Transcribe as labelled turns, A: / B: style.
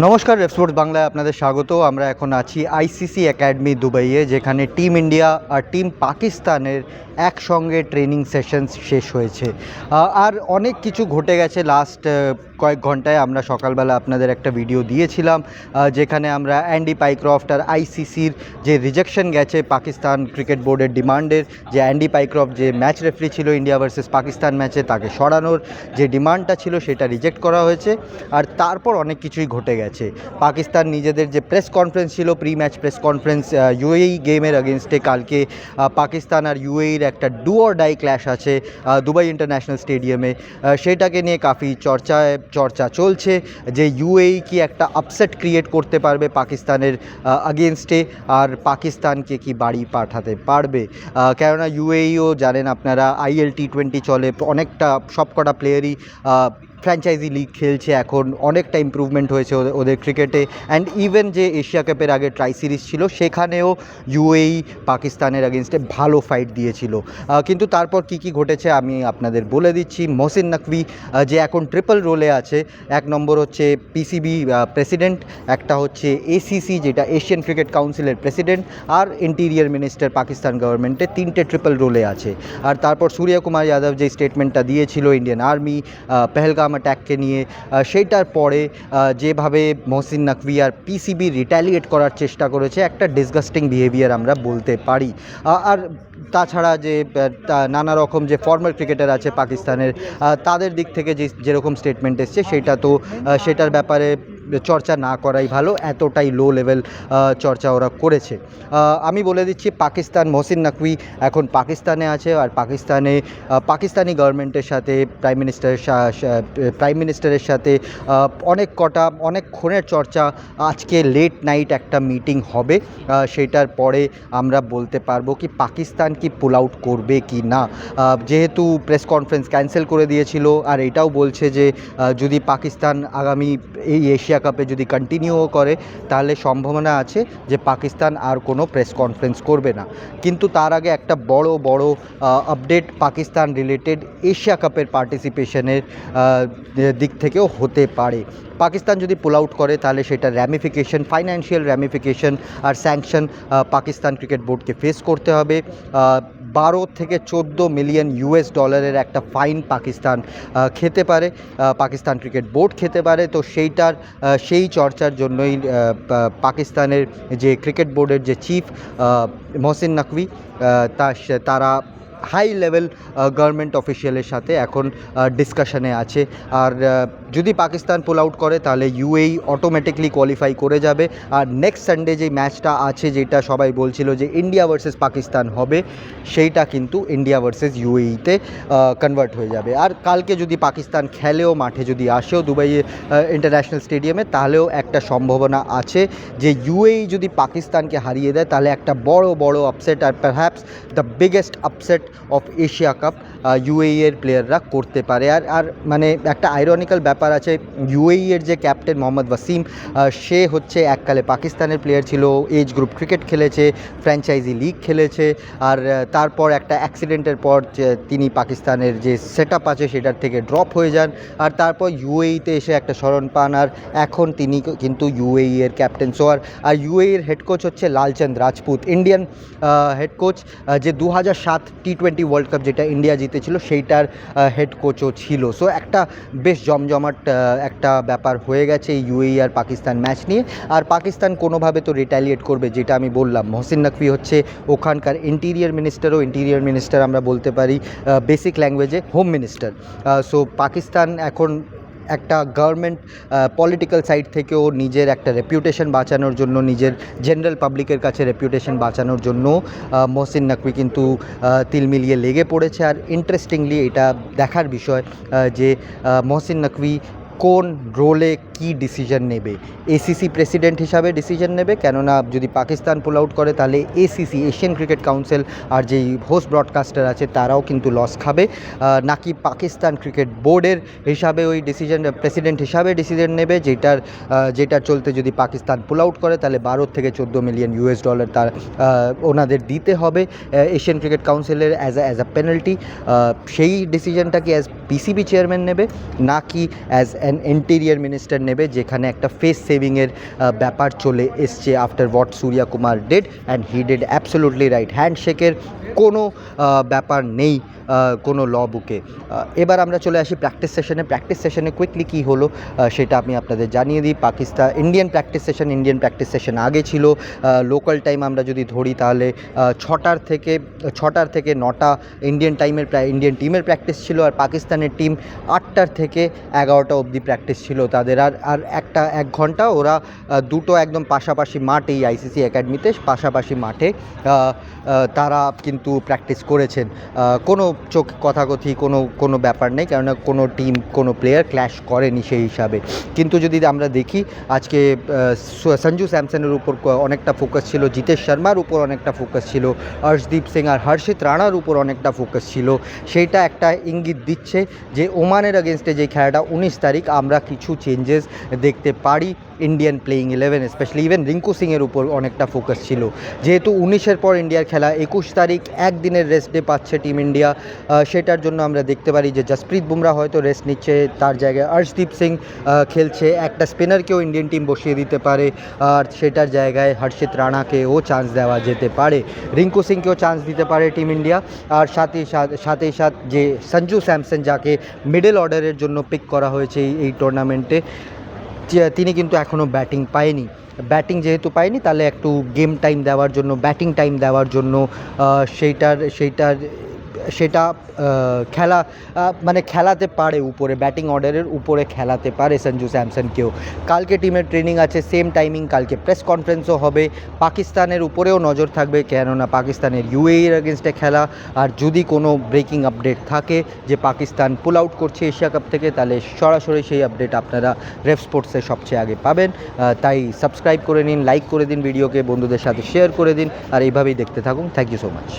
A: নমস্কার রেফস্পোর্টস বাংলায় আপনাদের স্বাগত। আমরা এখন আছি আইসিসি একাডেমি দুবাইয়ে, যেখানে টিম ইন্ডিয়া আর টিম পাকিস্তানের একসঙ্গে ট্রেনিং সেশন শেষ হয়েছে। আর অনেক কিছু ঘটে গেছে লাস্ট কয়েক ঘন্টায়। আমরা সকালবেলা আপনাদের একটা ভিডিও দিয়েছিলাম যেখানে আমরা অ্যান্ডি পাইক্রফট আর আইসিসির যে রিজেকশন গেছে পাকিস্তান ক্রিকেট বোর্ডের ডিমান্ডের যে অ্যান্ডি পাইক্রফট যে ম্যাচ রেফারি ছিল ইন্ডিয়া ভার্সেস পাকিস্তান ম্যাচে তাকে সরানোর যে ডিমান্ডটা ছিল, সেটা রিজেক্ট করা হয়েছে। আর তারপর অনেক কিছুই ঘটে গেছে। পাকিস্তান নিজেদের যে প্রেস কনফারেন্স ছিল pre match press conference UAE গেমের আগেনস্টে কালকে পাকিস্তান আর ইউএইর একটা ডুয়ার ডাই ক্ল্যাশ আছে দুবাই ইন্টারন্যাশনাল স্টেডিয়ামে সেটাকে নিয়ে কাফি চর্চায়, চর্চা চলছে যে ইউএই কি একটা আপসেট ক্রিয়েট করতে পারবে পাকিস্তানের আগেনস্টে আর পাকিস্তানকে কি বাড়ি পাঠাতে পারবে? কেননা ইউএইও জানেন আপনারা আইএল টি টোয়েন্টি চলে, অনেকটা সবকটা প্লেয়ারই ফ্র্যাঞ্চাইজি লিগ খেলছে এখন, অনেকটা ইম্প্রুভমেন্ট হয়েছে ওদের- ক্রিকেটে অ্যান্ড ইভেন যে এশিয়া কাপের আগে ট্রাই সিরিজ ছিল, সেখানেও ইউএই পাকিস্তানের আগেনস্টে ভালো ফাইট দিয়েছিল। কিন্তু তারপর কি কি ঘটেছে আমি আপনাদের বলে দিচ্ছি। মহসিন নকভি যে এখন ট্রিপল রোলে আছে, এক নম্বর হচ্ছে পিসিবি প্রেসিডেন্ট একটা হচ্ছে এসিসি যেটা এশিয়ান ক্রিকেট কাউন্সিলের প্রেসিডেন্ট আর ইন্টিরিয়ার মিনিস্টার পাকিস্তান গভর্নমেন্টে তিনটে ট্রিপল রোলে আছে। আর তারপর সূর্য কুমার যাদব যে স্টেটমেন্টটা দিয়েছিল ইন্ডিয়ান আর্মি পেহেলগাম অ্যাট্যাককে নিয়ে সেইটার পরে যেভাবে মহসিন নকভি আর পিসিবি রিট্যালিয়েট করার চেষ্টা করেছে, একটা ডিসগাস্টিং বিহেভিয়ার আমরা বলতে পারি। আর তাছাড়া যে নানা রকম যে ফর্মাল ক্রিকেটার আছে পাকিস্তানের তাদের দিক থেকে যে, যেরকম স্টেটমেন্ট এসছে, সেটা তো সেটার ব্যাপারে চর্চা না করাই ভালো, এতটাই লো লেভেল চর্চা ওরা করেছে। আমি বলে দিচ্ছি পাকিস্তান মহসিন নকভি এখন পাকিস্তানে আছে আর পাকিস্তানে পাকিস্তানি গভর্নমেন্টের সাথে প্রাইম মিনিস্টারের প্রাইম মিনিস্টারের সাথে অনেক কটা অনেকক্ষণের চর্চা আজকে লেট নাইট একটা মিটিং হবে। সেটার পরে আমরা বলতে পারব কি পাকিস্তান কি পুল আউট করবে কি না। যেহেতু প্রেস কনফারেন্স ক্যান্সেল করে দিয়েছিল, আর এটাও বলছে যে যদি পাকিস্তান আগামী এই এশিয়া কাপে যদি কন্টিনিউও করে, তাহলে সম্ভাবনা আছে যে পাকিস্তান আর কোনো প্রেস কনফারেন্স করবে না। কিন্তু তার আগে একটা বড় বড় আপডেট পাকিস্তান রিলেটেড এশিয়া কাপের পার্টিসিপেশনের দিক থেকেও হতে পারে। পাকিস্তান যদি পুল আউট করে, তাহলে সেটা র্যামিফিকেশন ফাইন্যান্সিয়াল র্যামিফিকেশন আর স্যাংশন পাকিস্তান ক্রিকেট বোর্ডকে ফেস করতে হবে। বারো থেকে চোদ্দ মিলিয়ন ইউএস ডলারের একটা ফাইন পাকিস্তান খেতে পারে পাকিস্তান ক্রিকেট বোর্ড খেতে পারে। তো সেইটার সেই চর্চার জন্যই পাকিস্তানের যে ক্রিকেট বোর্ডের যে চিফ মহসিন নকভি তা তারা হাই লেভেল গভর্নমেন্ট অফিসিয়ালের সাথে এখন ডিসকাশনে আছে। আর যদি পাকিস্তান পুল আউট করে, তাহলে ইউএই অটোমেটিকলি কোয়ালিফাই করে যাবে। আর নেক্সট সানডে যে ম্যাচটা আছে, যেটা সবাই বলছিল যে ইন্ডিয়া ভার্সেস পাকিস্তান হবে, সেইটা কিন্তু ইন্ডিয়া ভার্সেস ইউএইতে কনভার্ট হয়ে যাবে। আর কালকে যদি পাকিস্তান খেলেও, মাঠে যদি আসেও দুবাই ইন্টারন্যাশনাল স্টেডিয়ামে তাহলেও একটা সম্ভাবনা আছে যে ইউএই যদি পাকিস্তানকে হারিয়ে দেয়, তাহলে একটা বড় বড় upset R perhaps the biggest upset of Asia cup UAE এর প্লেয়াররা করতে পারে। আর আর মানে একটা আইরনিক্যাল ব্যাপার আছে ইউএই এর যে ক্যাপ্টেন মোহাম্মদ ওয়াসিম সে হচ্ছে এককালে পাকিস্তানের প্লেয়ার ছিল এজ গ্রুপ ক্রিকেট খেলেছে ফ্র্যাঞ্চাইজি লিগ খেলেছে, আর তারপর একটা অ্যাক্সিডেন্টের পর তিনি পাকিস্তানের যে সেট আপ আছে সেটার থেকে ড্রপ হয়ে যান। আর তারপর ইউএইতে এসে একটা স্মরণ পান, আর এখন তিনি কিন্তু ইউএই এর ক্যাপ্টেন সো আর আর ইউএই এর হেড কোচ হচ্ছে Lalchand Rajput Indian head coach যে দু হাজার সাত টি টোয়েন্টি ওয়ার্ল্ড কাপ যেটা ইন্ডিয়া জিতেছিল, সেইটার হেড কোচও ছিল। সো একটা বেশ জমজমাট একটা ব্যাপার হয়ে গেছে এই ইউএই আর পাকিস্তান ম্যাচ নিয়ে। আর পাকিস্তান কোনোভাবে তো রিটালিয়েট করবে, যেটা আমি বললাম। মহসিন নকভি হচ্ছে ওখানকার ইন্টিরিয়ার মিনিস্টারও ইন্টিরিয়ার মিনিস্টার আমরা বলতে পারি বেসিক ল্যাঙ্গুয়েজে হোম মিনিস্টার সো পাকিস্তান এখন একটা গভর্নমেন্ট পলিটিক্যাল সাইড থেকেও নিজের একটা রেপুটেশন বাঁচানোর জন্য, নিজের জেনারেল পাবলিকের কাছে রেপুটেশন বাঁচানোর জন্য মহসিন নাকুই কিন্তু তিল মিলিয়ে লেগে পড়েছে। আর ইন্টারেস্টিংলি এটা দেখার বিষয় যে মহসিন নকভি কোন রোলে কি ডিসিশন নেবে? এসিসি প্রেসিডেন্ট হিসাবে ডিসিশন নেবে, কেননা যদি পাকিস্তান পুল আউট করে, তাহলে এসিসি এশিয়ান ক্রিকেট কাউন্সিল আর যেই হোস্ট ব্রডকাস্টার আছে, তারাও কিন্তু লস খাবে। নাকি পাকিস্তান ক্রিকেট বোর্ডের হিসাবে ওই ডিসিশন প্রেসিডেন্ট হিসাবে ডিসিশন নেবে, যেটার যেটার চলতে যদি পাকিস্তান পুল আউট করে, তাহলে বারো থেকে চোদ্দ মিলিয়ন ইউএস ডলার তার ওনাদের দিতে হবে এশিয়ান ক্রিকেট কাউন্সিলের অ্যাজ অ্যাজ আ পেনাল্টি সেই ডিসিশনটা কি অ্যাজ পিসিবি চেয়ারম্যান নেবে, নাকি অ্যাজ ইন্টেরিয়ার মিনিস্টার নেবে, যেখানে একটা ফেস সেভিংয়ের ব্যাপার চলে এসছে after what Surya Kumar did and he did absolutely right হ্যান্ডশেকের কোনো ব্যাপার নেই। কোনো ল বুকে এবার আমরা চলে আসি প্র্যাকটিস সেশনে প্র্যাকটিস সেশনে কুইকলি কী হলো সেটা আমি আপনাদের জানিয়ে দিই। Pakistan Indian practice session Indian practice session আগে ছিল। লোকাল টাইম আমরা যদি ধরি তাহলে ছটার থেকে ছটার থেকে নটা ইন্ডিয়ান টাইমের ইন্ডিয়ান টিমের প্র্যাকটিস ছিল আর পাকিস্তানের টিম আটটার থেকে এগারোটা অবধি প্র্যাকটিস ছিল তাদের। আর আর একটা এক ঘণ্টা ওরা দুটো একদম পাশাপাশি মাঠ, এই আইসিসি একাডেমিতে পাশাপাশি মাঠে তারা কিন্তু প্র্যাকটিস করেছেন। কোনো চোখ কথাকথি কোনো কোনো ব্যাপার নেই, কেননা কোনো টিম কোনো প্লেয়ার ক্ল্যাশ করেনি সেই হিসাবে। কিন্তু যদি আমরা দেখি, আজকে সঞ্জু স্যামসনের উপর অনেকটা ফোকাস ছিল জিতেশ শর্মার উপর অনেকটা ফোকাস ছিল, হর্ষদীপ সিং আর হর্ষিত রানার উপর অনেকটা ফোকাস ছিল। সেইটা একটা ইঙ্গিত দিচ্ছে যে, ওমানের আগেনস্টে যে খেলাটা উনিশ তারিখ, আমরা কিছু চেঞ্জেস দেখতে পারি। Indian playing eleven specially even Rinku সিংয়ের উপর অনেকটা ফোকাস ছিল। যেহেতু উনিশের পর ইন্ডিয়ার খেলা, একুশ তারিখ একদিনের রেস্ট ডে পাচ্ছে টিম ইন্ডিয়া সেটার জন্য আমরা দেখতে পারি যে জসপ্রীত বুমরা হয়তো রেস্ট নিচ্ছে, তার জায়গায় হর্ষদীপ সিং খেলছে। একটা স্পিনারকেও ইন্ডিয়ান টিম বসিয়ে দিতে পারে, আর সেটার জায়গায় হর্ষিত রানাকেও চান্স দেওয়া যেতে পারে। রিঙ্কু সিংকেও চান্স দিতে পারে টিম ইন্ডিয়া আর সাথে সাথ- সাথে যে সঞ্জু স্যামসন যাকে মিডল অর্ডারের জন্য পিক করা হয়েছে এই- টুর্নামেন্টে তিনি কিন্তু এখনও ব্যাটিং পায়নি। ব্যাটিং যেহেতু পায়নি, তাহলে একটু গেম টাইম দেওয়ার জন্য ব্যাটিং টাইম দেওয়ার জন্য সেইটার সেইটার সেটা খেলা মানে খেলাতে পারে উপরে ব্যাটিং অর্ডারের উপরে খেলাতে পারে সঞ্জু স্যামসনকেও কালকে টিমের ট্রেনিং আছে সেম টাইমিং কালকে। প্রেস কনফারেন্সও হবে, পাকিস্তানের উপরেও নজর থাকবে, কেননা পাকিস্তানের ইউএইর এগেনস্টে খেলা। আর যদি কোনো ব্রেকিং আপডেট থাকে, যে পাকিস্তান পুল আউট করছে এশিয়া কাপ থেকে, তাহলে সরাসরি সেই আপডেট আপনারা রেফ স্পোর্টসে সবচেয়ে আগে পাবেন। তাই সাবস্ক্রাইব করে নিন লাইক করে দিন ভিডিওকে বন্ধুদের সাথে শেয়ার করে দিন। আর এইভাবেই দেখতে থাকুন। Thank you so much